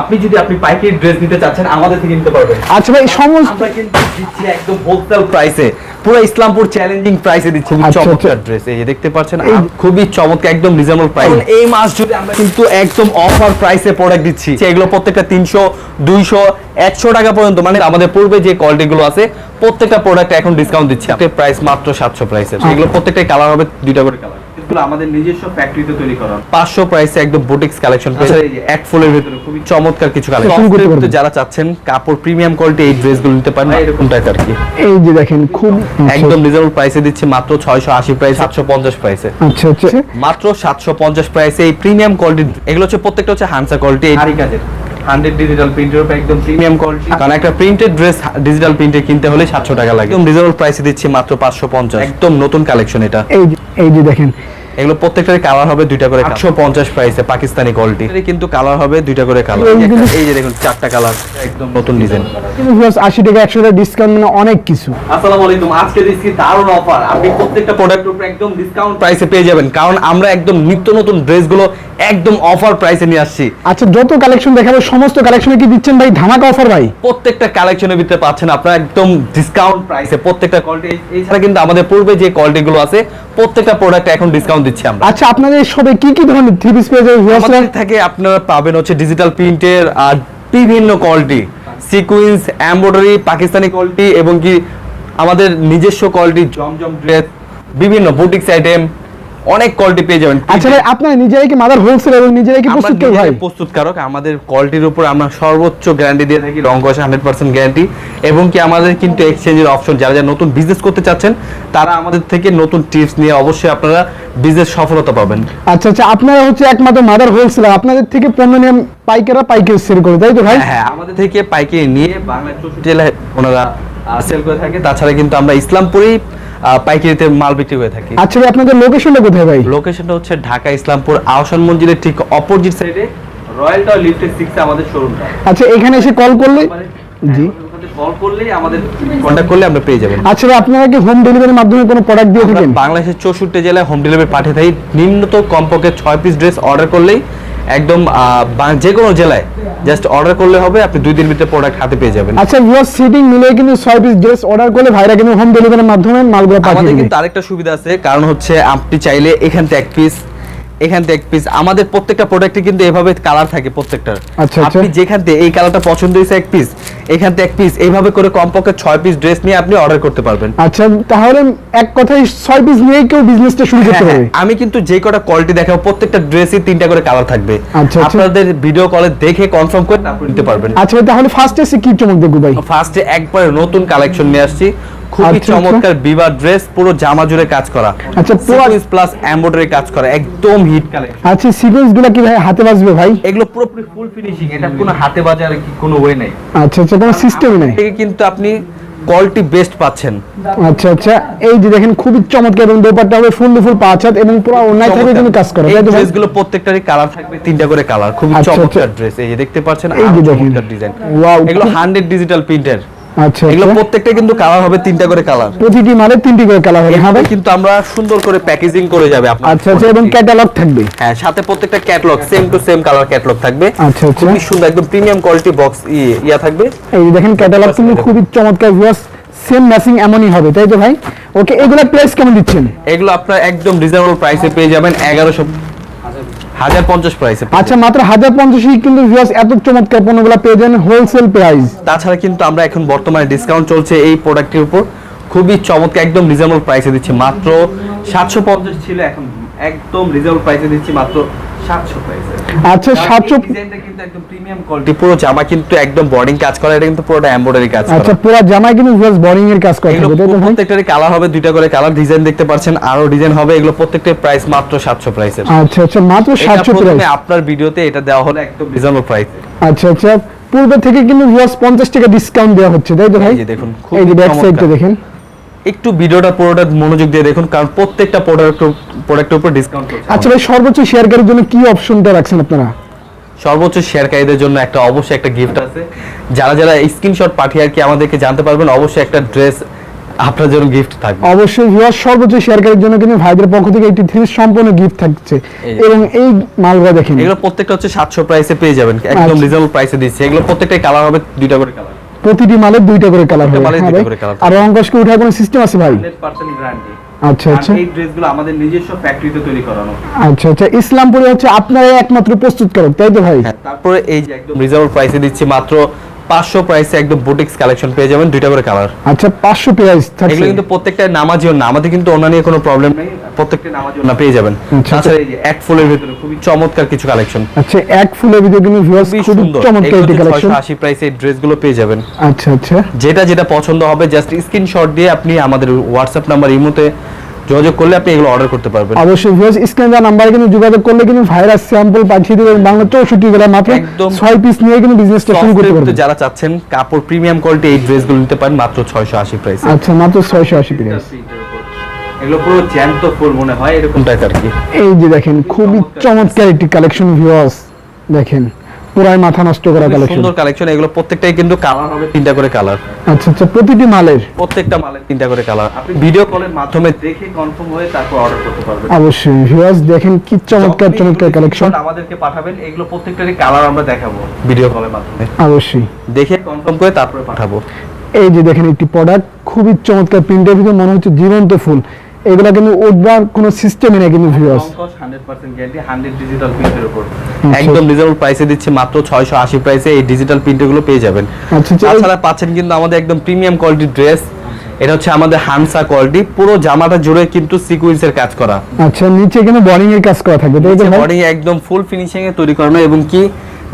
আপনি যদি আপনি পাইকারি ড্রেস নিতে চাচ্ছেন আমাদের থেকে নিতে পারবেন। আচ্ছা ভাই সমস্ত আমরা কিন্তু দিচ্ছি একদম হোলসেল প্রাইসে পুরো ইসলামপুর চ্যালেঞ্জিং প্রাইসে দিচ্ছি খুবই আচ্ছা, চমৎকার। ড্রেস এই যে দেখতে পাচ্ছেন খুবই চমৎকার একদম রিজনেবল প্রাইস এই মাস জুড়ে আমরা কিন্তু একদম অফার প্রাইসে প্রোডাক্ট দিচ্ছি। এগুলো প্রত্যেকটা তিনশো দুইশো একশো টাকা পর্যন্ত মানে আমাদের পূর্বে যে কোয়ালিটি গুলো আছে প্রত্যেকটা প্রোডাক্ট এখন ডিসকাউন্ট দিচ্ছি। প্রাইস মাত্র সাতশো প্রাইসের এগুলো প্রত্যেকটা কালার হবে দুইটা করে কালার এগুলো আমাদের নিজস্ব ফ্যাক্টরিতে তৈরি করা পাঁচশো প্রাইসে একদম বুটিক্স কালেকশন পেয়েছে এই যে এক ফুলের ভিতরে খুবই চমৎকার কিছু শুরু করতে যারা চাচ্ছেন কাপড় প্রিমিয়াম কোয়ালিটি এই ড্রেসগুলো নিতে পারেন এরকম টাইপ আর কি। এই যে দেখেন খুব একদম রিজনেবল প্রাইসে দিচ্ছে মাত্র ছয়শো আশি প্রাইস সাতশো পঞ্চাশ প্রাইসে আচ্ছা আচ্ছা। মাত্র সাতশো পঞ্চাশ প্রাইসে এই প্রিমিয়াম কোয়ালিটি এগুলো হচ্ছে প্রত্যেকটা হচ্ছে হানসা কোয়ালিটি এই কাজের। হান্ড্রেড ডিজিটাল প্রিন্টের উপর একদম প্রিমিয়াম কোয়ালিটি কারণ একটা প্রিন্টেড ড্রেস ডিজিটাল প্রিন্টে কিনতে হলে সাতশো টাকা লাগে। একদম রিজনেবল প্রাইসে দিচ্ছি মাত্র পাঁচশো পঞ্চাশ। একদম নতুন কালেকশন এটা। এই এই যে দেখেন। এগুলো প্রত্যেকটার কালার হবে দুইটা করে আটশো পঞ্চাশ প্রাইসে পাকিস্তানি কোয়ালিটি কিন্তু কালার হবে দুইটা করে কালার এই যে দেখুন চারটা কালার একদম নতুন ডিজাইন আশি টাকা একশো টাকা ডিসকাউন্ট মানে অনেক কিছু। আসসালামু আলাইকুম আজকে দিচ্ছি দারুণ অফার আপনি প্রত্যেকটা প্রোডাক্টের উপর একদম ডিসকাউন্ট প্রাইসে পেয়ে যাবেন কারণ আমরা একদম নিত্য নতুন ড্রেসগুলো একদম অফার প্রাইসে নিয়ে আসছি। আচ্ছা যত কালেকশন দেখাবো সমস্ত কালেকশনে কি দিচ্ছেন ভাই? ধামাকা অফার ভাই? প্রত্যেকটা কালেকশনের ভিতরে পাচ্ছেন আপনারা একদম ডিসকাউন্ট প্রাইসে প্রত্যেকটা কোয়ালিটি এছাড়া কিন্তু আমাদের পূর্বে যে কোয়ালিটিগুলো আছে প্রত্যেকটা প্রোডাক্ট এখন ডিসকাউন্ট দিচ্ছি আমরা। আচ্ছা আপনাদের সবে কি কি ধরনের থ্রি পিস পেয়ে যাবে আমাদের থেকে আপনারা পাবেন হচ্ছে ডিজিটাল প্রিন্টের আর বিভিন্ন quality sequence embroidery Pakistani quality এবং কি আমাদের নিজস্ব কোয়ালিটি জমজম ড্রেস বিভিন্ন বুটিক্স আইটেম অনেক কোয়ালিটি পেয়ে যাবেন। আচ্ছা ভাই আপনারা নিজেরাই কি মাদার হোলসেল এবং নিজেরাই কি প্রস্তুত কেউ ভাই? নিজেরাই প্রস্তুতকারক আমাদের কোয়ালিটির উপর আমরা সর্বোচ্চ গ্যারান্টি দিয়ে থাকি রং কষা হান্ড্রেড পার্সেন্ট গ্যারান্টি এবং কি আমাদের কিন্তু এক্সচেঞ্জের অপশন যারা যারা নতুন বিজনেস করতে চাচ্ছেন তারা আমাদের থেকে নতুন টিপস নিয়ে অবশ্যই আপনারা বিজনেস সফলতা পাবেন। আচ্ছা আচ্ছা আপনারা হচ্ছে একমাত্র মাদার হোলসেলার আপনাদের থেকে পণ্য নিয়ে পাইকাররা পাইকারি সেল করে তাই তো ভাই? হ্যাঁ হ্যাঁ আমাদের থেকে পাইকারি নিয়ে বাংলার চৌষট্টি জেলায় ওনারা সেল করে থাকে। তাছাড়া কিন্তু আমরা ইসলামপুরেই পাইকারিতে মাল বিক্রি করে থাকি। আচ্ছা আপনাদের লোকেশনটা কোথায় ভাই? লোকেশনটা হচ্ছে ঢাকা ইসলামপুর আহসান মঞ্জিলের ঠিক অপোজিট সাইডে রয়্যাল টাওয়ার লিফটের সিক্সে আমাদের শোরুমটা আচ্ছা এখানে এসে কল করলে জি। কল করলেই আমাদের করলে আমরা পেয়ে যাবেন। আচ্ছা আপনারা কি হোম ডেলিভারির মাধ্যমে কোনো প্রোডাক্ট দিয়ে থাকেন? বাংলাদেশের চৌষট্টি জেলায় হোম ডেলিভারি পাঠিয়ে থাকি। নিম্নত কমপক্ষে ছয় পিস ড্রেস অর্ডার করলেই একদম আহ, বা- যে কোনো জেলায় জাস্ট অর্ডার করলে হবে আপনি দুই দিন ভিতরে প্রোডাক্ট হাতে পেয়ে যাবেন। আচ্ছা ভিউয়ার সিটিং মিলে কিন্তু ছয় পিস ড্রেস অর্ডার করলে ভাইরা কিন্তু হোম ডেলিভারির মাধ্যমে মালগুলো পাঠিয়ে আমাদের দিবে। কিন্তু আরেকটা সুবিধা আছে কারণ হচ্ছে আপনি চাইলে এখান থেকে এক পিস এখান থেকে এক পিস আমাদের প্রত্যেকটা প্রোডাক্টে কিন্তু এভাবে কালার থাকে প্রত্যেকটার। আচ্ছা, আচ্ছা। আপনি যেখান থেকে এই কালারটা পছন্দ হয়েছে এক পিস এখান থেকে এক পিস এইভাবে করে কমপক্ষে ছয় পিস ড্রেস নিয়ে আপনি অর্ডার করতে পারবেন। আচ্ছা তাহলে এক কথায় ছয় পিস নিয়েই কেউ বিজনেসটা শুরু করতে হ্যাঁ, পারে হ্যাঁ, আমি কিন্তু যে কটা কোয়ালিটি দেখাবো প্রত্যেকটা ড্রেসই তিনটা করে কালার থাকবে। আচ্ছা। আপনাদের ভিডিও কলে দেখে কনফার্ম করে তারপর নিতে পারবেন। আচ্ছা তাহলে ফার্স্ট কি চমক দেখব ভাই? ফার্স্টে একবারে নতুন কালেকশন নিয়ে আসছি। খুবই আচ্ছা, আচ্ছা। চমৎকার বিবার ড্রেস পুরো জামা জুড়ে কাজ করা। আচ্ছা, পুরো- প্লাস এমব্রয়ডারি কাজ করা একদম হিট কালেকশন আচ্ছা সিকোয়েন্সগুলো কি ভাই হাতে বাজবে ভাই? এগুলো পুরোপুরি ফুল ফিনিশিং এটা কোনো হাতে বাজার কি কোনো ওয়ে নাই। আচ্ছা আচ্ছা কোনো সিস্টেমই নাই। কিন্তু আপনি কোয়ালিটি বেস্ট পাচ্ছেন। আচ্ছা আচ্ছা এই যে দেখেন খুবই চমৎকার এবং ব্যাপারটা হবে ফুল ফুল পাঁচ হাত এবং পুরো অন্যায় থেকে কিন্তু কাজ করে এই ভাই? ড্রেসগুলো প্রত্যেকটারই কালার থাকবে তিনটা করে কালার খুবই আচ্ছা, চমৎকার। ড্রেস এই যে দেখতে পাচ্ছেন এই যে দেখেন। ডিজাইন এগুলো খুব- 100 ডিজিটাল প্রিন্টের আচ্ছা এগুলো আচ্ছা। প্রত্যেকটা কিন্তু কালার হবে তিনটা করে কালার প্রতিটি মালে তিনটি করে কালার হবে হ্যাঁ কিন্তু আমরা সুন্দর করে প্যাকেজিং করে যাবে আপনার আচ্ছা আচ্ছা এবং ক্যাটালগ থাকবে? হ্যাঁ সাথে প্রত্যেকটা catalogue same to same colour catalogue থাকবে। আচ্ছা, আচ্ছা। খুবই সুন্দর একদম প্রিমিয়াম কোয়ালিটি বক্স ইয়া থাকবে। এই দেখেন ক্যাটালগ কিন্তু খুবই চমৎকার ভিউয়ার্স সেম ম্যাচিং এমনই হবে তাই তো ভাই? ওকে এগুলা প্রাইস কেমন দিচ্ছেন? এগুলো আপনার একদম রিজনেবল প্রাইসে পেয়ে যাবেন এগারোশো প্রাইসে আচ্ছা মাত্র হাজার পঞ্চাশই কিন্তু ভিউয়ার্স এত চমৎকার পণ্যগুলো পেয়ে যাবেন হোলসেল প্রাইস তাছাড়া কিন্তু আমরা এখন বর্তমানে ডিসকাউন্ট চলছে এই প্রোডাক্টের উপর। খুবই চমৎকার একদম রিজনেবল প্রাইসে দিচ্ছি। মাত্র সাতশো পঞ্চাশ ছিল এখন একদম রিজনেবল প্রাইসে দিচ্ছি মাত্র আচ্ছা সাতশো ডিজাইনটা কিন্তু একদম প্রিমিয়াম কোয়ালিটি পুরো জামা কিন্তু একদম বর্ডিং কাজ করা এটা কিন্তু পুরোটা এমব্রয়ডারি কাজ আচ্ছা পুরো জামায় কিন্তু ভিউয়ার্স বোরিং এর কাজ করা এগুলো থাকবে তাই তো ভাই? প্রত্যেকটারই কালার হবে দুইটা করে কালার ডিজাইন দেখতে পাচ্ছেন আরও ডিজাইন হবে এগুলো প্রত্যেকটার প্রাইস মাত্র আচ্ছা আচ্ছা মাত্র এটা সাতশো প্রাইস প্রথমে আপনার ভিডিওতে এটা দেওয়া হলো একদম রিজনেবল প্রাইস আচ্ছা আচ্ছা পূর্বে থেকে কিন্তু ভিউয়ার্স টাকা ডিসকাউন্ট দেওয়া হচ্ছে তাই তো ভাই? এই যে দেখুন, এই যে ব্যাক সাইডটা দেখেন। একটু ভিডিওটা পুরোটা মনোযোগ দিয়ে দেখুন কারণ প্রত্যেকটা প্রোডাক্ট প্রোডাক্টের উপর ডিসকাউন্ট করছে আচ্ছা ভাই সর্বোচ্চ শেয়ারকারীর জন্য কি অপশনটা রাখছেন আপনারা? সর্বোচ্চ শেয়ারকারীদের জন্য একটা অবশ্যই একটা গিফট আছে। যারা যারা স্ক্রিনশট পাঠিয়ে আর কি আমাদেরকে জানতে পারবেন অবশ্যই একটা ড্রেস আপনার জন্য গিফট থাকবে। অবশ্যই ভিউয়ার সর্বোচ্চ শেয়ারকারীর জন্য কিন্তু ভাইদের পক্ষ থেকে একটি থ্রি সম্পূর্ণ গিফট থাকছে। এবং এই মালগুলো দেখেন। এগুলো প্রত্যেকটা হচ্ছে সাতশো প্রাইসে পেয়ে যাবেন একদম আচ্ছা। রিজনেবল প্রাইসে দিচ্ছে। এগুলো প্রত্যেকটাই কালার হবে দুইটা করে কালার প্রতিটি মালের দুইটা করে কালার হবে মালের হ্যাঁ আর রঙ্কশকে উঠার কোনো সিস্টেম আছে ভাই? হান্ড্রেড পার্সেন্ট গ্যারান্টি আচ্ছা আচ্ছা। এই ড্রেসগুলো আমাদের নিজস্ব ফ্যাক্টরিতে তৈরি করানো। আচ্ছা আচ্ছা। ইসলামপুরে হচ্ছে আপনারা একমাত্র প্রস্তুতকারক তাই তো ভাই? হ্যাঁ তারপরে এই যে একদম রিজনেবল প্রাইসে দিচ্ছি মাত্র পাঁচশো প্রাইসে একদম বুটিক্স কালেকশন পেয়ে যাবেন দুইটা করে কালার আচ্ছা পাঁচশো প্রাইস থাকছে। এগুলো কিন্তু প্রত্যেকটা নামাজিও না আমাদের কিন্তু অন্য নিয়ে কোনো প্রবলেম নেই প্রত্যেকটা নামাজিও না পেয়ে যাবেন। আচ্ছা। এই যে এক ফুলের ভিতরে খুবই চমৎকার কিছু কালেকশন আচ্ছা এক ফুলের ভিতরে কিন্তু ভিউয়ার্স খুব সুন্দর। চমৎকার একটি কালেকশন আশি প্রাইসে এই ড্রেসগুলো পেয়ে যাবেন। আচ্ছা আচ্ছা। যেটা যেটা পছন্দ হবে জাস্ট স্ক্রিনশট দিয়ে আপনি আমাদের হোয়াটসঅ্যাপ নাম্বার ইমোতে যোগাযোগ করলে আপনি এগুলো অর্ডার করতে পারবেন। অবশ্যই ভিউয়ার্স স্ক্রিনে দেওয়া নাম্বারে কিন্তু যোগাযোগ করলে কিন্তু ভাইরাস স্যাম্পল পাঠিয়ে দেবেন বাংলা চৌষট্টি জেলা মাত্র একদম ছয় পিস নিয়ে কিন্তু বিজনেসটা শুরু করতে পারবেন যারা চাচ্ছেন কাপড় প্রিমিয়াম কোয়ালিটি এই ড্রেসগুলো নিতে পারেন মাত্র ছয়শো আশি প্রাইসে আচ্ছা মাত্র ছয়শো আশি প্রাইস এগুলো পুরো জ্যান্ত ফুল মনে হয় এরকম আর কি। এই যে দেখেন খুবই চমৎকার। একটি কালেকশন ভিউয়ার্স দেখেন। পুরাই মাথা নষ্ট করা কালেকশন সুন্দর কালেকশন এগুলো প্রত্যেকটাই কিন্তু কালার হবে তিনটা করে কালার আচ্ছা আচ্ছা প্রতিটি মালের? প্রত্যেকটা মালের তিনটা করে কালার আপনি ভিডিও কলের মাধ্যমে দেখে কনফার্ম হয়ে তারপর অর্ডার করতে পারবেন। অবশ্যই ভিউয়ার্স দেখেন কি চমৎকার চমৎকার কালেকশন আমাদেরকে পাঠাবেন এগুলো প্রত্যেকটারই কালার আমরা দেখাবো ভিডিও কলের মাধ্যমে। অবশ্যই। দেখে কনফার্ম করে তারপরে পাঠাবো। এই যে দেখেন একটি প্রোডাক্ট খুবই চমৎকার প্রিন্টের ভিতরে মনে হচ্ছে জীবন্ত ফুল। এগুলা কিন্তু উঠবার কোনো সিস্টেমই নেই কিন্তু ভিউয়ার্স 100% গ্যারান্টি 100 ডিজিটাল প্রিন্টের উপর। একদম রিজনেবল প্রাইসে দিচ্ছে মাত্র 680 প্রাইসে এই ডিজিটাল প্রিন্টগুলো পেয়ে যাবেন। আচ্ছা তাছাড়া পাচ্ছেন কিন্তু আমাদের একদম প্রিমিয়াম কোয়ালিটির ড্রেস এটা হচ্ছে আমাদের হানসা কোয়ালিটি পুরো জামাটা জুড়ে কিন্তু সিকোয়েন্সের কাজ করা। আচ্ছা নিচে কিন্তু বোর্ডিং এর কাজ করা থাকবে বডি একদম ফুল ফিনিশিং এ তৈরি করানো এবং কি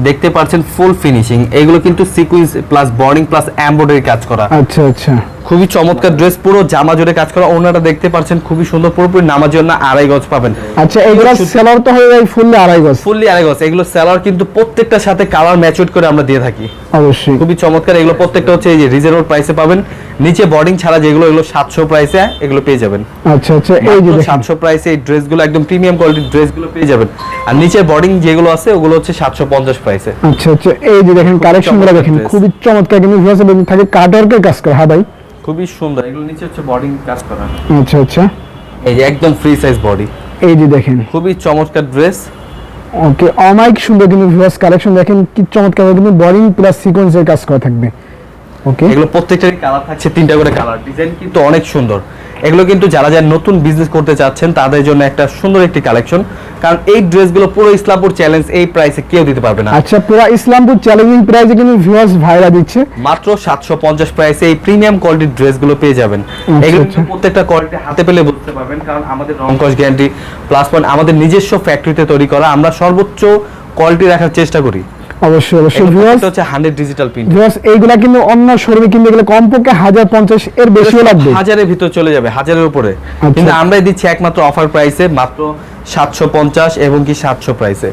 দেখতে পাচ্ছেন ফুল ফিনিশিং এগুলো কিন্তু sequence plus bordering plus embroidery কাজ করা। আচ্ছা আচ্ছা। খুবই চমৎকার ড্রেস পুরো জামা জুড়ে কাজ করা। ওনাটা দেখতে পাচ্ছেন খুবই সুন্দর পুরোপুরি নামার জন্য আড়াই গজ পাবেন। আচ্ছা এগুলা সেলার তো হয়ে যায় ফুললে আড়াই গজ। ফুললি আড়াই গজ। এগুলো সেলার কিন্তু প্রত্যেকটার সাথে কালার ম্যাচুড করে আমরা দিয়ে থাকি। অবশ্যই। খুবই চমৎকার। এগুলো প্রত্যেকটা হচ্ছে এই যে রিজনেবল প্রাইসে পাবেন। নিচে বর্ডিং ছাড়া যেগুলো এগুলো সাতশো প্রাইসে এগুলো পেয়ে যাবেন। আচ্ছা আচ্ছা এই যে দেখেন। সাতশো প্রাইসে এই ড্রেসগুলো একদম প্রিমিয়াম কোয়ালিটির ড্রেসগুলো পেয়ে যাবেন। আর নিচে বর্ডিং যেগুলো আছে ওগুলো হচ্ছে সাতশো পঞ্চাশ প্রাইসে আচ্ছা আচ্ছা এই যে দেখেন কালেকশনগুলো দেখেন খুবই চমৎকার। কিন্তু ভিউয়ার্স থাকে কাটওয়ার্কের কাজ করা। হ্যাঁ ভাই? খুবই সুন্দর। এগুলো নিচে হচ্ছে বডিং কাজ করা। আচ্ছা আচ্ছা। এই যে একদম ফ্রি সাইজ বডি এই যে দেখেন। খুবই চমৎকার ড্রেস ওকে অমাইক সুন্দর কিন্তু ভিউয়ার্স কালেকশন দেখেন কি চমৎকার কিন্তু বডিং প্লাস সিকোয়েন্সের কাজ করা থাকবে। ওকে। এগুলো প্রত্যেকটারই কালার থাকছে তিনটা করে কালার ডিজাইন কিন্তু অনেক সুন্দর। এগুলো কিন্তু যারা যারা নতুন বিজনেস করতে চাচ্ছেন তাদের জন্য একটা সুন্দর একটি কালেকশন কারণ এই ড্রেসগুলো পুরো ইসলামপুর চ্যালেঞ্জ এই প্রাইসে কেউ দিতে পারবে না। আচ্ছা পুরো ইসলামপুর চ্যালেঞ্জিং প্রাইসে কিন্তু ভিউয়ার্স ভাইরা দিচ্ছে। মাত্র সাতশো পঞ্চাশ প্রাইসে এই প্রিমিয়াম কোয়ালিটির ড্রেসগুলো পেয়ে যাবেন। এগুলো আচ্ছা। প্রত্যেকটা কোয়ালিটি হাতে পেলে বুঝতে পারবেন কারণ আমাদের রংকশ গ্যারান্টি প্লাস পয়েন্ট আমাদের নিজস্ব ফ্যাক্টরিতে তৈরি করা আমরা সর্বোচ্চ কোয়ালিটি রাখার চেষ্টা করি। অবশ্যই অবশ্যই। ভিউয়ার্স হচ্ছে হান্ড্রেড ডিজিটাল প্রিন্ট ভিউয়ার্স এইগুলা কিন্তু অন্য শোরুমে কিনতে গেলে কমপক্ষে হাজার পঞ্চাশ এর বেশিও লাগবে। হাজারের ভিতর চলে যাবে হাজারের উপরে। আচ্ছা। কিন্তু আমরাই দিচ্ছি একমাত্র অফার প্রাইসে মাত্র সাতশো পঞ্চাশ এবং কি সাতশো প্রাইসে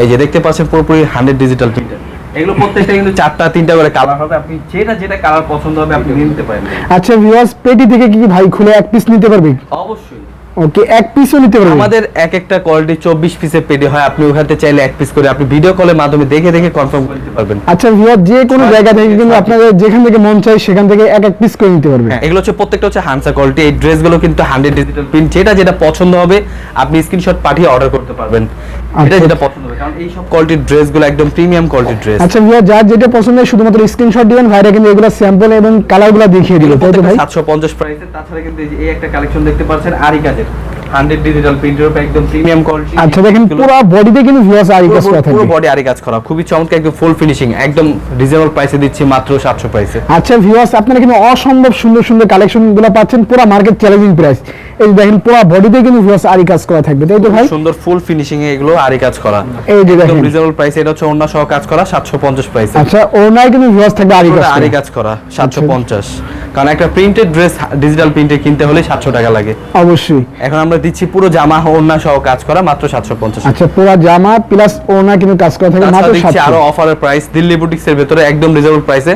এই যে দেখতে পাচ্ছেন পুরোপুরি হান্ড্রেড ডিজিটাল প্রিন্টার এগুলো প্রত্যেকটা কিন্তু চারটা তিনটা করে কালার হবে। আপনি যেটা যেটা কালার পছন্দ হবে আপনি নিতে পারেন। আচ্ছা ভিউয়ার্স পেটি থেকে কি ভাই খুলে এক পিস নিতে পারবে? অবশ্যই। ওকে এক পিসও নিতে পারবেন আমাদের এক একটা কোয়ালিটি চব্বিশ পিসের পেডি হয়। আপনি ওখানে চাইলে এক পিস করে আপনি ভিডিও কলের মাধ্যমে দেখে দেখে কনফার্ম করতে পারবেন। আচ্ছা ভিউয়ার যে কোনো জায়গা থেকে কিন্তু আপনাদের যেখান থেকে মন চাই সেখান থেকে এক এক পিস করে নিতে পারবেন হ্যাঁ, এগুলো হচ্ছে প্রত্যেকটা হচ্ছে হানসা কোয়ালিটি এই ড্রেসগুলো কিন্তু হান্ড্রেড ডিজিটাল প্রিন্ট যেটা যেটা পছন্দ হবে আপনি স্ক্রিনশট পাঠিয়ে অর্ডার করতে পারবেন। এটা আচ্ছা। যেটা পছন্দ কারণ এই সব কোয়ালিটির ড্রেসগুলো একদম প্রিমিয়াম কোয়ালিটির ড্রেস আচ্ছা ভিউয়ার যার যেটা পছন্দ হয় শুধুমাত্র স্ক্রিনশট দিবেন ভাইরা কিন্তু এগুলো স্যাম্পল এবং কালারগুলো দেখিয়ে দিল তাই তো ভাই? সাতশো পঞ্চাশ প্রাইসে তাছাড়া কিন্তু এই এই একটা কালেকশন দেখতে পাচ্ছেন আরি কাজের হান্ড্রেড ডিজিটাল প্রিন্টের একদম প্রিমিয়াম কোয়ালিটি আচ্ছা দেখেন পুরো বডিতে কিন্তু ভিউয়ার্স আরি কাজ করা পুরো বডি আরি কাজ করা। খুবই চমৎকার একদম ফুল ফিনিশিং একদম রিজনেবল প্রাইসে দিচ্ছি মাত্র সাতশো প্রাইসে আচ্ছা ভিউয়ার্স আপনারা কিন্তু অসম্ভব সুন্দর সুন্দর কালেকশন পাচ্ছেন পুরো মার্কেট চ্যালেঞ্জিং প্রাইস এই দেখেন পুরো বডিতে কিন্তু ভিউয়ার্স আরি কাজ করা থাকবে তাই তো ভাই? সুন্দর ফুল ফিনিশিং এ এগুলো আরি কাজ করা। এই যে দেখেন। রিজনেবল প্রাইসে এটা হচ্ছে অন্য সহ কাজ করা সাতশো পঞ্চাশ প্রাইসে আচ্ছা ওনায় কিন্তু ভিউয়ার্স থাকবে আরি কাজ আরি কাজ করা সাতশো পঞ্চাশ। কারণ একটা প্রিন্টেড ড্রেস ডিজিটাল প্রিন্টে কিনতে হলে সাতশো টাকা লাগে। অবশ্যই। এখন আমরা দিচ্ছি পুরো জামা ওড়না সহ কাজ করা মাত্র সাতশো পঞ্চাশ আচ্ছা পুরো জামা প্লাস ওনা কিন্তু কাজ করা তাছাড়া মাত্র দিচ্ছি আরও অফারের প্রাইস দিল্লি বুটিক্স এর ভেতরে একদম রিজনেবল প্রাইসে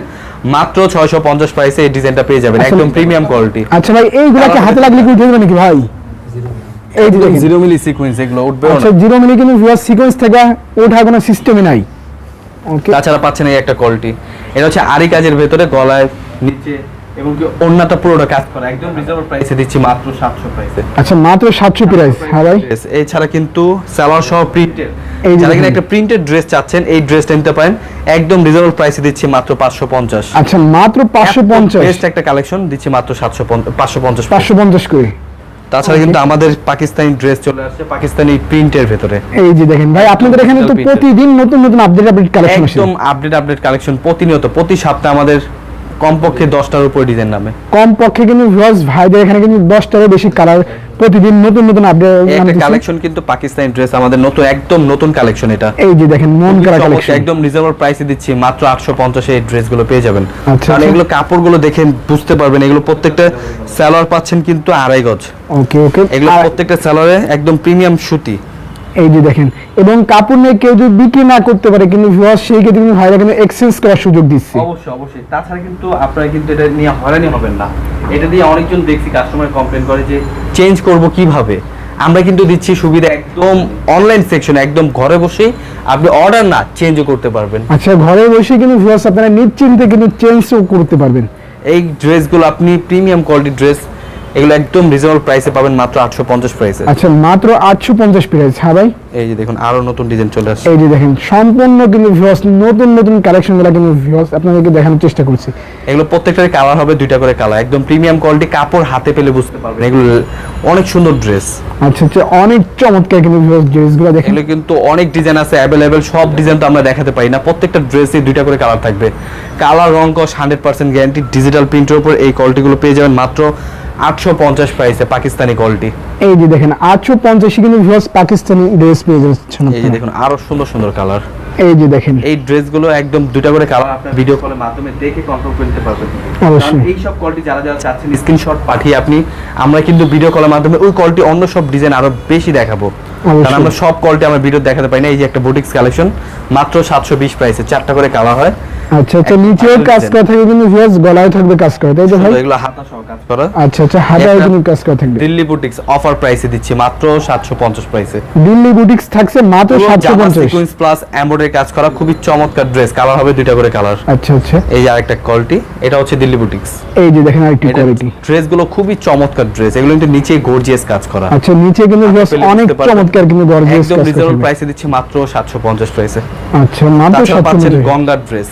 মাত্র ছয়শো পঞ্চাশ প্রাইসে এই ডিজাইনটা পেয়ে যাবেন আচ্ছা, একদম প্রিমিয়াম কোয়ালিটি আচ্ছা ভাই এইগুলাকে হাতে লাগলে কি যাবে নাকি ভাই? এই যে জিরো মিলি সিকোয়েন্স এগুলো উঠবে আচ্ছা জিরো মিলি কিন্তু ভিউয়ার সিকোয়েন্স থেকে ওঠা কোনো সিস্টেমই নাই। ওকে তাছাড়া পাচ্ছেন এই একটা কোয়ালিটি এটা হচ্ছে আরি কাজের ভেতরে গলায় নিচে এবং কি অন্যটা পুরোটা কাজ করা একদম রিজনেবল প্রাইসে দিচ্ছি মাত্র 700 প্রাইসে আচ্ছা মাত্র সাতশো প্রাইস হ্যাঁ ভাই। এছাড়া কিন্তু সালোয়ার সহ প্রিন্টেড যারা কিনা একটা প্রিন্টেড ড্রেস চাচ্ছেন এই ড্রেসটা নিতে পারেন। একদম রিজনেবল প্রাইসে দিচ্ছি মাত্র 550 আচ্ছা মাত্র পাঁচশো পঞ্চাশ। বেস্ট একটা কালেকশন দিচ্ছি মাত্র 700 550 পাঁচশো পঞ্চাশ করে। তাছাড়া কিন্তু আমাদের পাকিস্তানি ড্রেস চলে আসছে পাকিস্তানি প্রিন্টের ভেতরে। এই যে দেখেন ভাই আপনাদের এখানে তো প্রতিদিন নতুন নতুন আপডেট আপডেট কালেকশন একদম আপডেট আপডেট কালেকশন প্রতিনিয়ত প্রতি সপ্তাহে আমাদের কমপক্ষে দশটার উপর ডিজাইন নামে। কম পক্ষে কিন্তু ভিউয়ার্স ভাইদের এখানে কিন্তু দশটারও বেশি কালার প্রতিদিন নতুন নতুন এই একটা আপডেট কালেকশন কিন্তু পাকিস্তানি ড্রেস আমাদের নতুন একদম নতুন কালেকশন এটা। এই যে দেখেন মন করা কালেকশন একদম রিজনেবল প্রাইসে দিচ্ছি মাত্র 850 এই ড্রেসগুলো পেয়ে যাবেন। আচ্ছা, কারণ আচ্ছা। এগুলো কাপড়গুলো দেখে বুঝতে পারবেন এগুলো প্রত্যেকটা সালোয়ার পাচ্ছেন কিন্তু আড়াই গজ। ওকে ওকে এগুলো প্রত্যেকটা সালোয়ারে একদম প্রিমিয়াম সুতি। এই যে দেখেন এবং কাপড় নিয়ে কেউ যদি বিক্রি না করতে পারে কিন্তু ভিউয়ার্স সেই ক্ষেত্রে কিন্তু ভাইরা কিন্তু এক্সচেঞ্জ করার সুযোগ দিচ্ছে। অবশ্যই অবশ্যই। তাছাড়া কিন্তু আপনারা কিন্তু এটা নিয়ে হয়রানি হবেন না। এটা দিয়ে অনেকজন দেখছি কাস্টমার কমপ্লেন করে যে চেঞ্জ করব কীভাবে? আমরা কিন্তু দিচ্ছি সুবিধা একদম অনলাইন সেকশন একদম ঘরে বসেই আপনি অর্ডার না চেঞ্জও করতে পারবেন। আচ্ছা ঘরে বসে কিন্তু ভিউয়ার্স আপনারা নিশ্চিন্তে কিন্তু চেঞ্জও করতে পারবেন। এই ড্রেসগুলো আপনি প্রিমিয়াম কোয়ালিটির ড্রেস এগুলো একদম রিজনেবল প্রাইসে পাবেন মাত্র আটশো পঞ্চাশ প্রাইসে আচ্ছা মাত্র আটশো পঞ্চাশ প্রাইস হ্যাঁ ভাই? এই যে দেখুন আরও নতুন ডিজাইন চলে আসছে। এই যে দেখেন সম্পূর্ণ কিন্তু ভিউয়ার্স নতুন নতুন কালেকশনগুলো কিন্তু ভিউয়ার্স আপনাদেরকে দেখানোর চেষ্টা করছি। এগুলো প্রত্যেকটার কালার হবে দুইটা করে কালার একদম প্রিমিয়াম কোয়ালিটি কাপড় হাতে পেলে বুঝতে পারবেন। এগুলো অনেক সুন্দর ড্রেস আচ্ছা আচ্ছা অনেক চমৎকার কিন্তু ভিউয়ার্স ড্রেসগুলো দেখেন। এগুলো কিন্তু অনেক ডিজাইন আছে অ্যাভেলেবেল সব ডিজাইন তো আমরা দেখাতে পারি না। প্রত্যেকটা ড্রেসে দুইটা করে কালার থাকবে। কালার রং কস হান্ড্রেড পার্সেন্ট গ্যারান্টি ডিজিটাল প্রিন্টের উপর এই কোয়ালিটিগুলো পেয়ে যাবেন মাত্র আটশো পঞ্চাশ প্রাইসে পাকিস্তানি কোয়ালিটি এই যে দেখেন আটশো পঞ্চাশে কিন্তু ভিউয়ার্স পাকিস্তানি ড্রেস পেয়ে যাচ্ছেন এই যে দেখুন আরও সুন্দর সুন্দর কালার এই যে দেখেন। এই ড্রেসগুলো একদম করে কালার আপনার ভিডিও কলের মাধ্যমে দেখে কনফার্ম করে নিতে পারবেন। অবশ্যই। এই সব কোয়ালিটি যারা যারা চাচ্ছেন স্ক্রিনশট পাঠিয়ে আপনি আমরা কিন্তু ভিডিও কলের মাধ্যমে ওই কোয়ালিটি অন্য সব ডিজাইন আরও বেশি দেখাবো। কারণ আমরা সব কোয়ালিটি আমরা ভিডিও দেখাতে পারি না এই যে একটা বুটিক্স কালেকশন মাত্র সাতশো বিশ প্রাইসে চারটা করে কালার হয়। আচ্ছা আচ্ছা নিচেও কাজ করা থাকবে কিন্তু ভিউয়ার্স গলায় থাকবে কাজ করা তাই তো ভাই? এগুলো হাতা সহ কাজ করা। আচ্ছা আচ্ছা হাতায় কিন্তু কাজ করা থাকবে। দিল্লি বুটিক্স অফার প্রাইসে দিচ্ছি মাত্র সাতশো পঞ্চাশ প্রাইসে দিল্লি বুটিক্স থাকছে মাত্র সাতশো পঞ্চাশ। সিকোয়েন্স প্লাস এমব্রয়ডারি কাজ করা খুবই চমৎকার ড্রেস কালার হবে দুইটা করে কালার আচ্ছা আচ্ছা। এই যে আরেকটা কোয়ালিটি এটা হচ্ছে দিল্লি বুটিক্স এই যে দেখেন আরেকটি কোয়ালিটি ড্রেসগুলো খুবই চমৎকার ড্রেস এগুলো কিন্তু নিচে গর্জিয়াস কাজ করা। আচ্ছা নিচে কিন্তু ভিউয়ার্স অনেক চমৎকার কিন্তু গর্জিয়াস কাজ করা রিজনেবল প্রাইসে দিচ্ছি মাত্র 750 প্রাইসে আচ্ছা মাত্র তাছাড়া সাতশো পাচ্ছেন পঞ্চাশ। গঙ্গার ড্রেস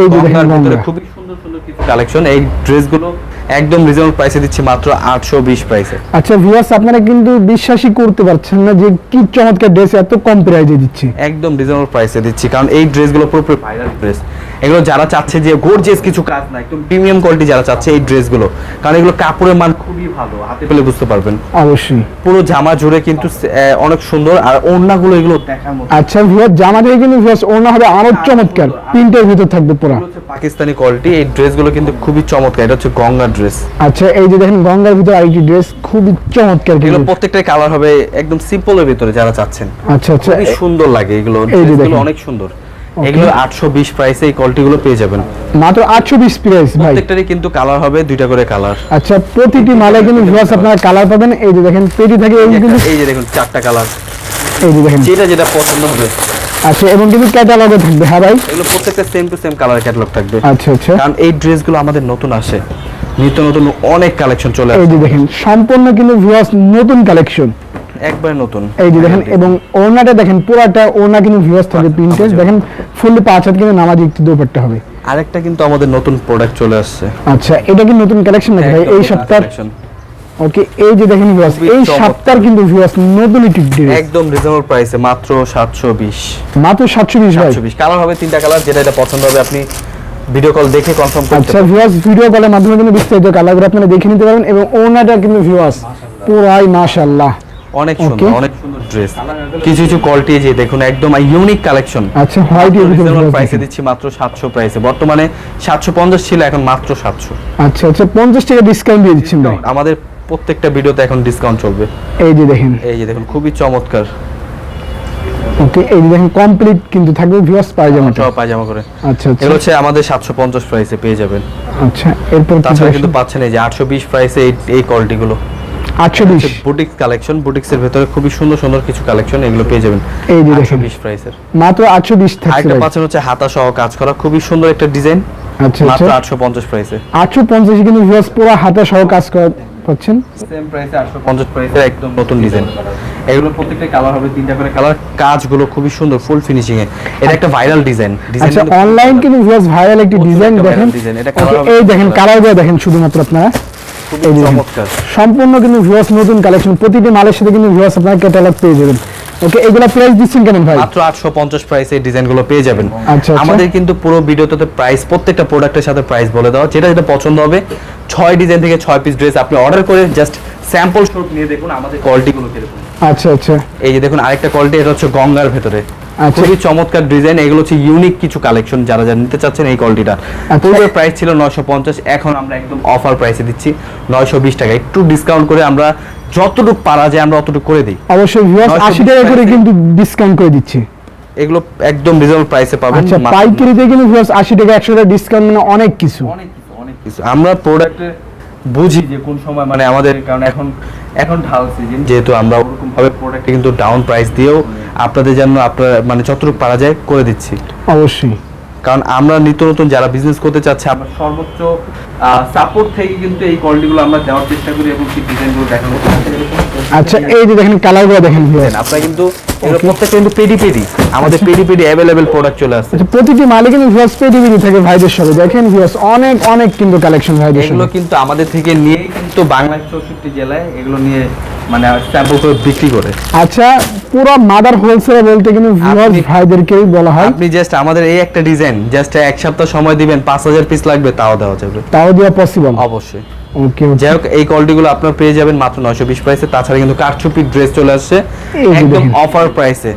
এই যে দেখেন ভিতরে খুবই সুন্দর সুন্দর কিছু কালেকশন এই ড্রেসগুলো একদম রিজনেবল প্রাইসে দিচ্ছি মাত্র 820 প্রাইসে আচ্ছা ভিউয়ার্স আপনারা কিন্তু বিশ্বাসই করতে পারছেন না যে কি চমৎকার ড্রেস এত কম প্রাইসে দিচ্ছে। একদম রিজনেবল প্রাইসে দিচ্ছি। কারণ এই ড্রেসগুলো পুরোপুরি ভাইরাল ড্রেস এগুলো যারা চাচ্ছে যে গর্জিয়াস কিছু কাজ না একদম প্রিমিয়াম কোয়ালিটি যারা চাচ্ছে এই ড্রেসগুলো। কারণ এগুলো কাপড়ের মান খুবই ভালো হাতে পেলে বুঝতে পারবেন। অবশ্যই। পুরো জামা জুড়ে কিন্তু আহ, অনেক সুন্দর আর ওড়নাগুলো এগুলো দেখার মতো। আচ্ছা ভিউয়ার্স জামা থেকে কিন্তু ভিউয়ার্স ওনা হবে আরও চমৎকার। প্রিন্টের ভিতর থাকবে পুরো। পাকিস্তানি কোয়ালিটি এই ড্রেসগুলো কিন্তু খুবই চমৎকার এটা হচ্ছে গঙ্গা ড্রেস আচ্ছা এই যে দেখেন গঙ্গার ভিতর আরেকটি ড্রেস খুবই চমৎকার এগুলো প্রত্যেকটাই কালার হবে একদম সিম্পলের ভিতরে যারা চাচ্ছেন। আচ্ছা আচ্ছা। সুন্দর লাগে এগুলো দেখেন। অনেক সুন্দর। এগুলো আটশো বিশ প্রাইসে এই কোয়ালিটিগুলো পেয়ে যাবেন। মাত্র আটশো বিশ প্রাইস ভাই। প্রত্যেকটারই কিন্তু কালার হবে দুইটা করে কালার আচ্ছা প্রতিটি মালে কিন্তু ভিউয়ার্স আপনারা কালার পাবেন। এই যে দেখেন পেটি থাকে এই কিন্তু এই যে দেখুন চারটা কালার এই যে দেখেন। যেটা যেটা পছন্দ হবে। আচ্ছা এবং কিন্তু ক্যাটালগে থাকবে হ্যাঁ ভাই? এগুলো প্রত্যেকটা same to same colour catalogue থাকবে। আচ্ছা আচ্ছা। কারণ এই ড্রেসগুলো আমাদের নতুন আসে। নিত্য নতুন অনেক কালেকশন চলে এই যে দেখেন সম্পূর্ণ কিন্তু ভিউয়ার্স নতুন কালেকশন একবারে নতুন। এই যে দেখেন এবং ওড়নাটা দেখেন পুরাটা ওড়না কিন্তু ভিউয়ার্স থাকবে প্রিন্টেড দেখেন ফুললি পাঁচ হাত কিন্তু নামাজি একটু দোপাট্টা হবে। আরেকটা কিন্তু আমাদের নতুন প্রোডাক্ট চলে আসছে। আচ্ছা এটা কি নতুন কালেকশন নাকি ভাই? এই সপ্তাহ ওকে এই যে দেখেন ভিউয়ার্স এই চমৎকার। সপ্তাহ কিন্তু ভিউয়ার্স নতুন একটি ড্রেস একদম রিজনেবল প্রাইসে মাত্র সাতশো বিশ। মাত্র সাতশো বিশ ভাই। সাতশো বিশ। কালার হবে তিনটা কালার যেটা এটা পছন্দ হবে আপনি ভিডিও কল দেখে কনফার্ম করতে আচ্ছা ভিউয়ার্স ভিডিও কলের মাধ্যমে কিন্তু বিস্তারিত কালারগুলো আপনারা দেখে নিতে পারবেন এবং ওড়নাটা কিন্তু ভিউয়ার্স পুরাই মাশাআল্লাহ। অনেক সুন্দর অনেক সুন্দর ড্রেস কিছু কিছু কোয়ালিটি যে দেখুন একদম ইউনিক কালেকশন আচ্ছা হোয়াইট রিজনেবল প্রাইসে দিচ্ছি মাত্র সাতশো প্রাইসে বর্তমানে সাতশো পঞ্চাশ ছিল এখন মাত্র সাতশো। আচ্ছা আচ্ছা পঞ্চাশ টাকা ডিসকাউন্ট দিয়ে দিচ্ছেন ভাই। আমাদের প্রত্যেকটা ভিডিওতে এখন ডিসকাউন্ট চলবে। এই যে দেখেন। এই যে দেখুন খুবই চমৎকার। ওকে এই দেখেন কমপ্লিট কিন্তু থাকবে ভিউয়ার্স পায়জামাটা। সব পায়জামা করে। আচ্ছা আচ্ছা। এগুলো হচ্ছে আমাদের সাতশো পঞ্চাশ প্রাইসে পেয়ে যাবেন। আচ্ছা এরপর তাছাড়া কিন্তু পাচ্ছেন এই যে আটশো বিশ প্রাইসে এই এই কোয়ালিটিগুলো বুটিক্স কালেকশন বুটিক্সের ভেতরে খুবই সুন্দর সুন্দর কিছু কালেকশন এগুলো পেয়ে যাবেন। এই যে দেখেন প্রাইসের মাত্র থাকছে আরেকটা পাচ্ছেন হচ্ছে হাতা সহ কাজ করা খুবই সুন্দর একটা ডিজাইন আচ্ছা মাত্র আচ্ছা। আটশো পঞ্চাশ প্রাইসে আটশো পঞ্চাশে কিন্তু ভিউয়ার্স পুরো হাতে সহ কাজ করা পাচ্ছেন। সেম প্রাইসে আটশো পঞ্চাশ প্রাইসে একদম নতুন ডিজাইন এগুলো প্রত্যেকটা কালার হবে তিনটা করে কালার কাজগুলো খুবই সুন্দর ফুল ফিনিশিং এ। এটা একটা ভাইরাল ডিজাইন আচ্ছা অনলাইন কিন্তু ভিউয়ার্স ভাইরাল একটি ডিজাইন দেখেন। এই দেখেন দেখেন শুধুমাত্র আপনারা। সম্পূর্ণ কিন্তু ভিউয়ার্স নতুন কালেকশন প্রতিটি মালের সাথে কিন্তু ভিউয়ার্স আপনারা ক্যাটালগ পেয়ে যাবেন। ওকে এগুলা প্রাইস দিচ্ছেন কেমন ভাই? মাত্র আটশো পঞ্চাশ প্রাইসে এই ডিজাইনগুলো পেয়ে যাবেন। আচ্ছা, আচ্ছা। আমাদের কিন্তু পুরো ভিডিওতে প্রাইস প্রত্যেকটা প্রোডাক্টের সাথে প্রাইস বলে দেওয়া। যেটা যেটা পছন্দ হবে ছয় ডিজাইন থেকে ছয় পিস ড্রেস আপনি অর্ডার করে জাস্ট স্যাম্পল শট নিয়ে দেখুন আমাদের কোয়ালিটিগুলো কীরকম। আচ্ছা আচ্ছা। এই যে দেখুন আরেকটা কোয়ালিটি এটা হচ্ছে গঙ্গার ভেতরে। আচ্ছা। খুবই চমৎকার ডিজাইন এগুলো হচ্ছে ইউনিক কিছু কালেকশন যারা যারা নিতে চাচ্ছেন এই কোয়ালিটিটা। পূর্বের প্রাইস ছিল নয়শো পঞ্চাশ এখন আমরা একদম অফার প্রাইসে দিচ্ছি নয়শো বিশ টাকা। একটু ডিসকাউন্ট করে আমরা যতটুকু পারা যায় আমরা অতটুকু করে দিই। অবশ্যই ভিউয়ার্স 920 আশি টাকা করে কিন্তু ডিসকাউন্ট করে দিচ্ছি। এগুলো একদম রিজনেবল প্রাইসে পাবেন আচ্ছা পাইকারিতে কিন্তু ভিউয়ার্স আশি টাকা একশো টাকা ডিসকাউন্ট মানে অনেক কিছু। অনেক কিছু অনেক কিছু। আমরা প্রোডাক্টে বুঝি যে কোন সময় মানে আমাদের কারণ এখন এখন ঢাল সিজন যেহেতু আমরা ওরকম ভাবে প্রোডাক্টে কিন্তু ডাউন প্রাইস দিয়েও আপনাদের জন্য আপনার মানে যতটুকু পারা যায় করে দিচ্ছি। অবশ্যই। কারণ আমরা নিত্য নতুন যারা বিজনেস করতে চাচ্ছে আমরা সর্বোচ্চ সাপোর্ট থেকে কিন্তু এই কোয়ালিটিগুলো আমরা দেওয়ার চেষ্টা করি এবং সেই ডিজাইনগুলো দেখানোর চেষ্টা করি। আচ্ছা এই যে দেখেন কালারগুলো দেখেন আপনারা কিন্তু প্রত্যেকটা কিন্তু পেডি পেডি আমাদের পেডি পেডি অ্যাভেলেবেল প্রোডাক্ট চলে আসছে। আচ্ছা প্রতিটি মালে কিন্তু ভিউয়ার্স পেডিবিডি থাকে ভাইদের সবে দেখেন ভিউয়ার্স অনেক অনেক কিন্তু কালেকশন ভাইদের এগুলো কিন্তু আমাদের থেকে নিয়েই কিন্তু বাংলাদেশ চৌষট্টি জেলায় এগুলো নিয়ে মানে স্যাম্পল করে বিক্রি করে। আচ্ছা পুরো মাদার হোলসেল বলতে কিন্তু ভিউয়ার্স ভাইদেরকেই বলা হয়। আপনি জাস্ট আমাদের এই একটা ডিজাইন জাস্ট এক সপ্তাহ সময় দিবেন পাঁচ হাজার পিস লাগবে তাও দেওয়া যাবে। তাও দেওয়া পসিবল অবশ্যই। ওকে যাই হোক এই কোয়ালিটিগুলো আপনার পেয়ে যাবেন মাত্র নয়শো বিশ প্রাইসে তাছাড়া কিন্তু কারচুপির ড্রেস চলে আসছে। একদম অফার প্রাইসে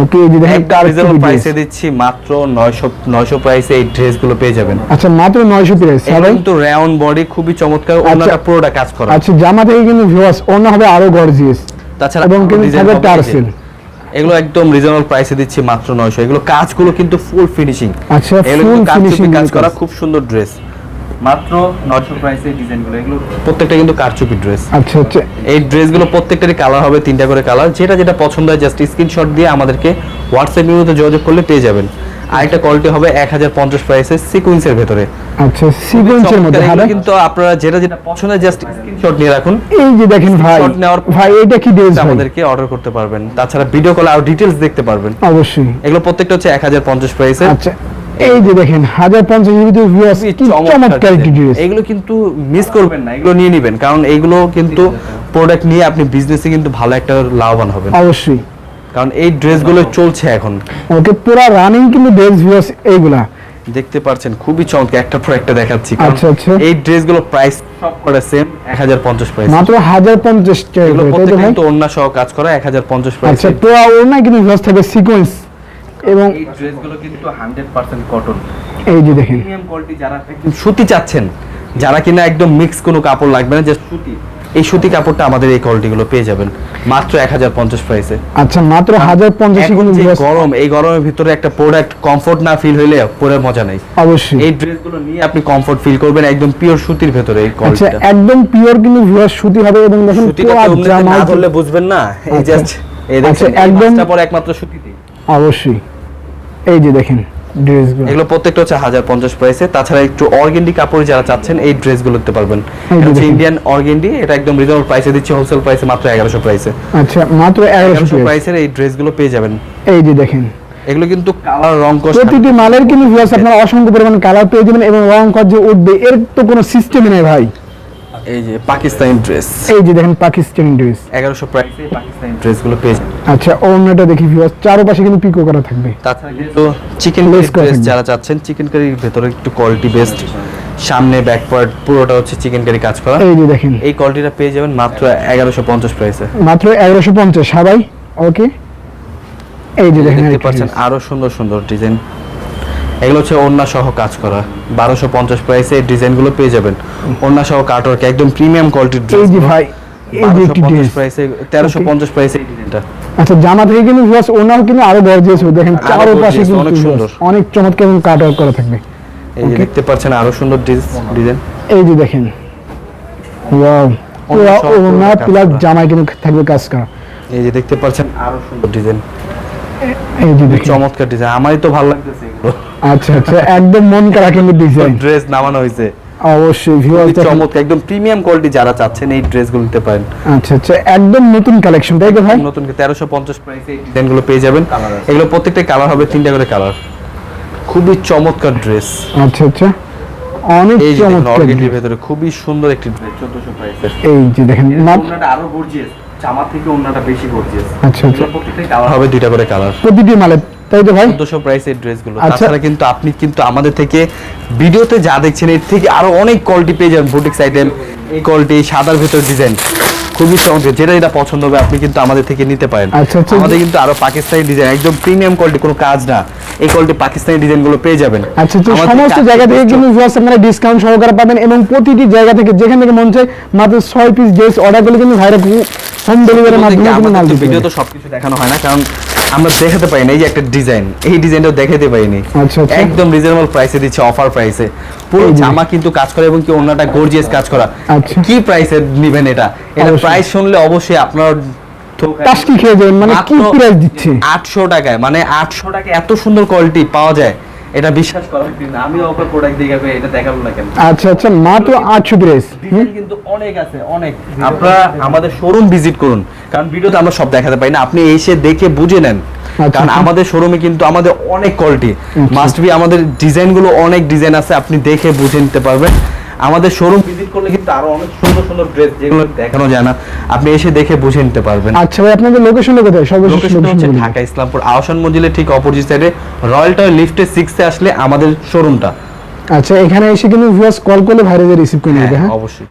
ওকে এই যে দেখেন একদম কার রিজনেবল কি প্রাইসে দিচ্ছি মাত্র নয়শো নয়শো প্রাইসে এই ড্রেসগুলো পেয়ে যাবেন। আচ্ছা মাত্র নয়শো প্রাইস এগুলো কিন্তু রাউন্ড বডি খুবই চমৎকার ওনাটা পুরোটা কাজ করা। আচ্ছা জামা থেকে কিন্তু ভিউয়ার্স অন্য হবে আরও গর্জিয়াস তাছাড়া এবং কিন্তু থাকবে টার্সেল এগুলো একদম রিজনেবল প্রাইসে দিচ্ছি মাত্র নয়শো। এগুলো কাজগুলো কিন্তু ফুল ফিনিশিং আচ্ছা ফুল ফিনিশিং কাজ করা খুব সুন্দর ড্রেস মাত্র প্রাইসে ডিজাইনগুলো এগুলো প্রত্যেকটা কিন্তু কারচুপি ড্রেস আচ্ছা আচ্ছা। এই ড্রেসগুলো প্রত্যেকটারই কালার হবে তিনটা করে কালার যেটা যেটা পছন্দ হয় জাস্ট স্ক্রিনশট দিয়ে আমাদেরকে হোয়াটসঅ্যাপ যোগাযোগ করলে পেয়ে যাবেন। আরেকটা কোয়ালিটি হবে এক হাজার পঞ্চাশ প্রাইসে সিকুয়েন্সের ভেতরে। আচ্ছা সিকোয়েন্সের মধ্যে কিন্তু আপনারা যেটা যেটা পছন্দ জাস্ট স্ক্রিনশট নিয়ে রাখুন। এই যে দেখেন ভাই ভাই এটা কি ড্রেস আমাদেরকে অর্ডার করতে পারবেন। তাছাড়া ভিডিও কলে আর ডিটেলস দেখতে পারবেন। অবশ্যই। এগুলো প্রত্যেকটা হচ্ছে এক হাজার পঞ্চাশ প্রাইসে আচ্ছা। এই যে দেখেন হাজার পঞ্চাশ ভিতরে ভিউয়ার্স কি চমৎকার একটি ড্রেস এগুলো কিন্তু মিস করবেন না এগুলো নিয়ে নেবেন কারণ এগুলো কিন্তু প্রোডাক্ট নিয়ে আপনি বিজনেসে কিন্তু ভালো একটা লাভবান হবেন। অবশ্যই। কারণ এই ড্রেসগুলো চলছে এখন। ওকে পুরো রানিং কিন্তু ড্রেস ভিউয়ার্স এইগুলা। দেখতে পাচ্ছেন খুবই চমৎকার একটা পর একটা দেখাচ্ছি আচ্ছা, আচ্ছা। এই ড্রেসগুলো প্রাইস সব করে সেম এক হাজার পঞ্চাশ প্রাইস মাত্র হাজার পঞ্চাশ টাকা এগুলো প্রত্যেকটা কিন্তু অন্য সহ কাজ করা এক হাজার পঞ্চাশ প্রাইস আচ্ছা পুরো ওড়না কিন্তু ভিউয়ার্স থাকবে সিকোয়েন্স এবং এই ড্রেসগুলো কিন্তু হান্ড্রেড পার্সেন্ট কটন এই যে দেখেন। প্রিমিয়াম কোয়ালিটি যারা একদম সুতি চাচ্ছেন যারা কিনা একদম মিক্স কোনো কাপড় লাগবে না জাস্ট সুতি। এই সুতি কাপড়টা আমাদের এই কোয়ালিটিগুলো পেয়ে যাবেন। মাত্র এক হাজার পঞ্চাশ প্রাইসে আচ্ছা মাত্র হাজার পঞ্চাশ এখন কিন্তু গরম এই গরমের ভিতরে একটা প্রোডাক্ট কমফোর্ট না ফিল হইলে পরে মজা নাই। অবশ্যই। এই ড্রেসগুলো নিয়ে আপনি কমফোর্ট ফিল করবেন একদম পিওর সুতির ভেতরে এই আচ্ছা কোয়ালিটিটা একদম পিওর কিন্তু ভিউয়ার্স সুতি হবে এবং দেখেন সুতিটা পুরো জামা না ধরলে বুঝবেন না। এই আচ্ছা। জাস্ট এই আচ্ছা, দেখেন একদম- একদম পর একমাত্র সুতিতে। অবশ্যই। এই যে দেখেন ড্রেসগুলো। এগুলো প্রত্যেকটা হচ্ছে হাজার পঞ্চাশ প্রাইসে তাছাড়া একটু অর্গেন্ডি কাপড় যারা চাচ্ছেন এই ড্রেসগুলো নিতে পারবেন। এটা হচ্ছে ইন্ডিয়ান অর্গেন্ডি এটা একদম রিজনেবল প্রাইসে দিচ্ছে হোলসেল প্রাইসে মাত্র এগারোশো প্রাইসে আচ্ছা মাত্র এগারোশো এগারোশো টাকা প্রাইসের এই ড্রেসগুলো পেয়ে যাবেন। এই যে দেখেন। এগুলো কিন্তু কালার রং কষ প্রতিটি মালের কিন্তু ভিউয়ার্স আপনারা অসংখ্য পরিমাণ কালার পেয়ে যাবেন এবং রং কর যে উঠবে এর তো কোনো সিস্টেম নেই ভাই। এই যে পাকিস্তানি ড্রেস এই যে দেখেন পাকিস্তানি ড্রেস এগারোশো প্রাইসে পাকিস্তানি ড্রেসগুলো পেয়ে আচ্ছা অন্যটা দেখি ভিউয়ার্স চারপাশে কিন্তু পিকো করা থাকবে। তাছাড়া কিন্তু চিকেন ড্রেস যারা চাচ্ছেন চিকেন কারির ভেতরে একটু কোয়ালিটি বেস্ট সামনে ব্যাক পার্ট পুরোটা হচ্ছে চিকেন কারি কাজ করা। এই যে দেখেন। এই কোয়ালিটিটা পেয়ে যাবেন মাত্র এগারোশো পঞ্চাশ প্রাইসে মাত্র এগারোশো পঞ্চাশ সবাই। ওকে এই যে দেখেন দেখতে পাচ্ছেন আরও সুন্দর সুন্দর ডিজাইন এগুলো হচ্ছে ওন্না সহ কাজ করা। বারোশো পঞ্চাশ প্রাইসে এই ডিজাইনগুলো পেয়ে যাবেন। ওন্না সহ কাটওয়ার্ক একদম প্রিমিয়াম কোয়ালিটির এই যে ভাই এই যে একটি ড্রেস প্রাইসে তেরোশো পঞ্চাশ প্রাইসে এই ডিজাইনটা আচ্ছা জামা থেকে কিন্তু ভিউয়ার্স ওনাও কিন্তু আরও গর্জিয়াস হবে। দেখেন চারপাশে কিন্তু অনেক viewers, সুন্দর। অনেক চমৎকার এবং কাট করা থাকবে। এই যে দেখতে পাচ্ছেন আরও সুন্দর ডিজাইন এই যে দেখেন ওয়াও প্লাস জামায় কিন্তু থাকবে কাজ করা। এই যে দেখতে পাচ্ছেন আরও সুন্দর ডিজাইন এই যে চমৎকার ডিজাইন আমারই তো ভালো লাগতেছে আচ্ছা আচ্ছা একদম মন কিন্তু ডিজাইন ড্রেস নামানো হয়েছে। অবশ্যই চমৎকার একদম প্রিমিয়াম কোয়ালিটি যারা চাচ্ছেন এই ড্রেসগুলো নিতে পারেন। আচ্ছা আচ্ছা একদম নতুন কালেকশন তাই তো ভাই? নতুন তেরোশো পঞ্চাশ প্রাইসে এই ডিজাইনগুলো পেয়ে যাবেন। এগুলো প্রত্যেকটা কালার হবে তিনটা করে কালার খুবই চমৎকার ড্রেস আচ্ছা আচ্ছা। অনেক চমৎকার ভেতরে খুবই সুন্দর একটি ড্রেস প্রাইসের এই যে দেখেন আরও গর্জিয়াস জামা থেকে ওনাটা বেশি গর্জিয়াস। আচ্ছা আচ্ছা। হবে দুইটা করে কালার প্রতিটি মালে তাই তো ভাই? চোদ্দশো প্রাইসের ড্রেসগুলো আচ্ছা। তাছাড়া কিন্তু আপনি কিন্তু আমাদের থেকে ভিডিওতে যা দেখছেন এর থেকে আরও অনেক কোয়ালিটি পেয়ে যাবেন বুটিক্স আইটেম এই কোয়ালিটি সাদার ভেতর ডিজাইন খুবই চমৎকার যেটা যেটা পছন্দ হবে আপনি কিন্তু আমাদের থেকে নিতে পারেন। আমাদের কিন্তু আরও পাকিস্তানি ডিজাইন একদম প্রিমিয়াম কোয়ালিটি কোনো কাজ না। এই কোয়ালিটি পাকিস্তানি ডিজাইনগুলো পেয়ে যাবেন। আচ্ছা সমস্ত জায়গা থেকে কিন্তু ভিউয়ার্স আপনারা ডিসকাউন্ট সহকারে পাবেন এবং প্রতিটি জায়গা থেকে যেখান থেকে মন চায় মাত্র ছয় পিস ড্রেস অর্ডার করলে কিন্তু ভাইরা হোম ডেলিভারির মাধ্যমে কিন্তু মাল দিতে ভিডিও তো সবকিছু দেখানো হয় না কারণ আমরা দেখাতে পারি না এই যে একটা ডিজাইন এই ডিজাইনটাও দেখাতে পারিনি। আচ্ছা, আচ্ছা। একদম রিজনেবল প্রাইসে দিচ্ছে অফার প্রাইসে পুরো জামা কিন্তু কাজ করে এবং কি অন্যটা গর্জিয়াস কাজ করা। আচ্ছা। কি প্রাইসে নিবেন এটা? এটা প্রাইস শুনলে অবশ্যই আপনার টাস্কি খেয়ে যাবেন? মানে কি প্রাইস দিচ্ছে? আটশো টাকায় মানে আটশো টাকা এত সুন্দর কোয়ালিটি পাওয়া যায়। এটা বিশ্বাস আমি প্রোডাক্ট এটা দেখাবো না কেন? আচ্ছা আচ্ছা মাত্র ড্রেস কিন্তু অনেক আছে অনেক আপনারা আমাদের শোরুম ভিজিট করুন কারণ ভিডিওতে আমরা সব দেখাতে পারি না। আপনি এসে দেখে বুঝে নেন আচ্ছা, কারণ আচ্ছা। আমাদের শোরুমে কিন্তু আমাদের অনেক কোয়ালিটি মাস্ট বি আমাদের ডিজাইনগুলো অনেক ডিজাইন আছে আপনি দেখে বুঝে নিতে পারবেন। আমাদের শোরুম ভিজিট করলে কিন্তু আরও অনেক সুন্দর সুন্দর ড্রেস যেগুলো দেখানো যায় না আপনি এসে দেখে বুঝে নিতে পারবেন। আচ্ছা ভাই আপনাদের লোকেশনটা কোথায়? সর্বশেষ লোকেশন হচ্ছে লোকেশন ঢাকা ইসলামপুর আওশন মঞ্জিলের ঠিক অপোজিট সাইডে রয়্যাল টাওয়ার লিফটে 6 এ আসলে আমাদের শোরুমটা আচ্ছা এখানে এসে কিন্তু ভিউয়ার্স কল করলে ভাইরাজে রিসিভ করে নেবে হ্যাঁ? অবশ্যই।